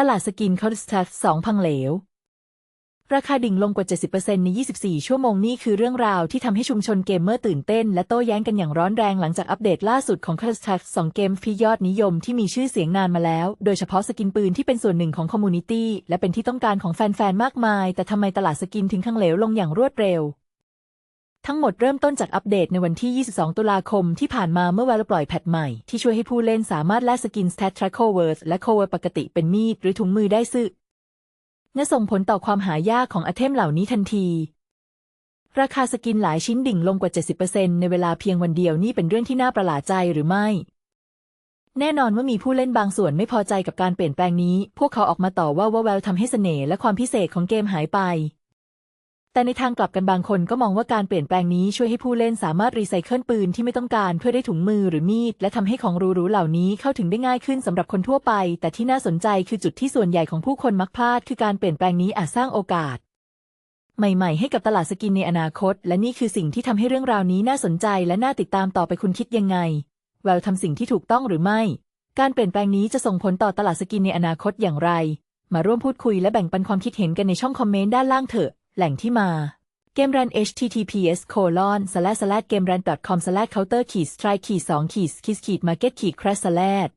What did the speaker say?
ตลาดสกินคอร์สตัส2พังเหลว ราคาดิ่งลงกว่า 70%ใน 24 ชั่วโมงนี่คือเรื่องราวที่ทำให้ชุมชนเกมเมอร์ตื่นเต้น และโต้แย้งกันอย่างร้อนแรงหลังจากอัปเดตล่าสุดของ c o s t a x 2เกมที่ยอดนิยมที่มีชื่อเสียงนานมาแล้ว โดยเฉพาะสกินปืนที่เป็นส่วนหนึ่งของคอมมูนิตี้และเป็นที่ต้องการของแฟนๆ มากมาย แต่ทำไมตลาดสกินถึงขังเหลวลงอย่างรวดเร็ว ทั้งหมดเริ่มต้นจากอัปเดตในวันที่ 22 ตุลาคมที่ผ่านมาเมื่อวาลปล่อยแพทใหม่ ที่ช่วยให้ผู้เล่นสามารถแลกสกิน Stat Track Covers และ Cover ปกติเป็นมีดหรือถุงมือได้ซึ่งและส่งผลต่อความหายากของอเทมเหล่านี้ทันที ราคาสกินหลายชิ้นดิ่งลงกว่า 70%ในเวลาเพียงวันเดียวนี่เป็นเรื่องที่น่าประหลาดใจหรือไม่ แน่นอนว่ามีผู้เล่นบางส่วนไม่พอใจกับการเปลี่ยนแปลงนี้ พวกเขาออกมาต่อว่าว่าแววทำให้เสน่ห์และความพิเศษของเกมหายไป แต่ในทางกลับกันบางคนก็มองว่าการเปลี่ยนแปลงนี้ช่วยให้ผู้เล่นสามารถรีไซเคิลปืนที่ไม่ต้องการเพื่อได้ถุงมือหรือมีด และทำให้ของหรูๆเหล่านี้เข้าถึงได้ง่ายขึ้นสำหรับคนทั่วไป แต่ที่น่าสนใจคือจุดที่ส่วนใหญ่ของผู้คนมักพลาด คือการเปลี่ยนแปลงนี้อาจสร้างโอกาส ใหม่ๆ ให้กับตลาดสกินในอนาคต และนี่คือสิ่งที่ทำให้เรื่องราวนี้น่าสนใจและน่าติดตามต่อไปคุณคิดยังไงแววทำสิ่งที่ถูกต้องหรือไม่ การเปลี่ยนแปลงนี้จะส่งผลต่อตลาดสกินในอนาคตอย่างไร มาร่วมพูดคุยและแบ่งปันความคิดเห็นกันในช่องคอมเมนต์ด้านล่างเถอะ แหล่งที่มาเกมรัน https colon slash slash gamerun.com slash counter ขีด strike ขีด2ขีด kiss ขีด market ขีด crash slash